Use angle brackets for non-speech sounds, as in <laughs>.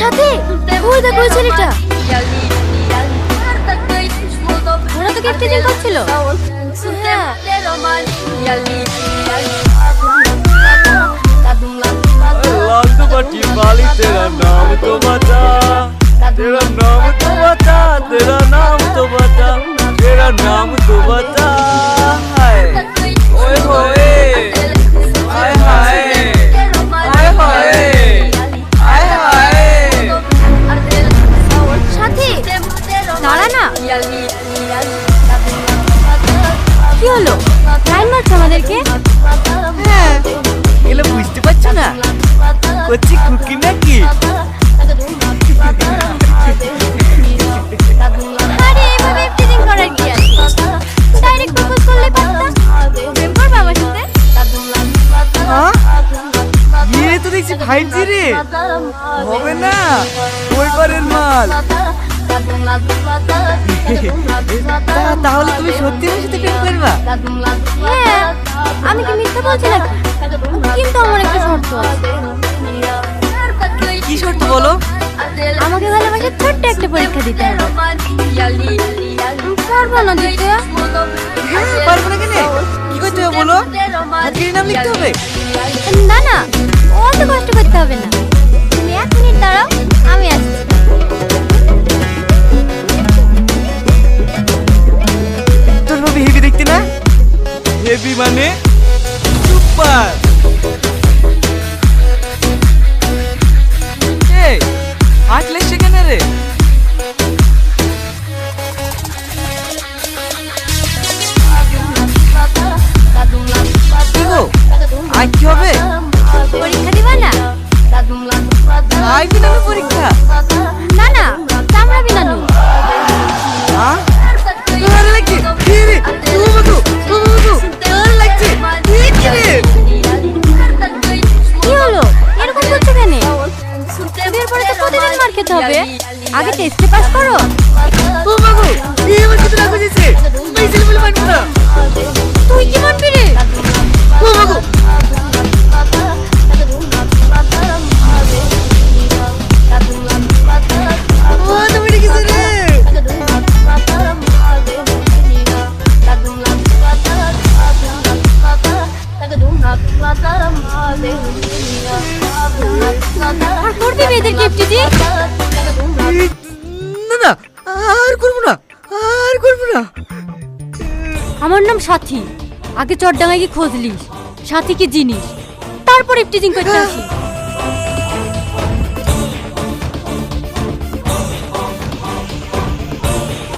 সাথে? ওই দেখো ওই ছেলেটা। ওরা তো কেপ্টেজিং করছিল। হ্যাঁ। কি হলো? লাইন মারছো আমাদেরকে? হ্যাঁ। এগুলো বুঝতে পারছ না? করছি কুকি নাকি? আরে এভাবে কেপ্টেজিং করার কি আছে? ডাইরেক্ট প্রপোজ করলে পারতাম। প্রেম করবে আমার সাথে? হ্যাঁ? ইয়ে তো দেখছি ফাইভ জি রে। হবে না। ওই পারের মাল <laughs> তাহলে তুমি সত্যি আমার সাথে প্রেম করবা হ্যাঁ আমি কি মিথ্যা বলছি নাকি? কিন্তু আমার একটা শর্ত আছে। কি শর্ত বলো? আমাকে ভালোবাসার ছোট্ট একটা পরীক্ষা দিতে হবে। পারব না দিতে। হ্যাঁ পারব না কেন? কি করতে হবে বলো? হাতের নাম লিখতে হবে? না না অত কষ্ট করতে হবে না। মানে সুপার। হাঁটলে সেখানে রে। কি গো আজ কি হবে পরীক্ষা? দিবা না পরীক্ষা না চামড়া হ্যাঁ? আগে টেস্টে পাস করো। ও বাবু এই আমার কত রাগ হয়েছে। এই ছেলে বলে মানবো না। তুই কি মানবি রে? ও বাবু আর করবি মেয়েদের গিফট এই, আমার নাম সাথী। আগে চটডাঙ্গায় গিয়ে খোঁজলিস সাথী কি জিনিস। তারপর করতে আসি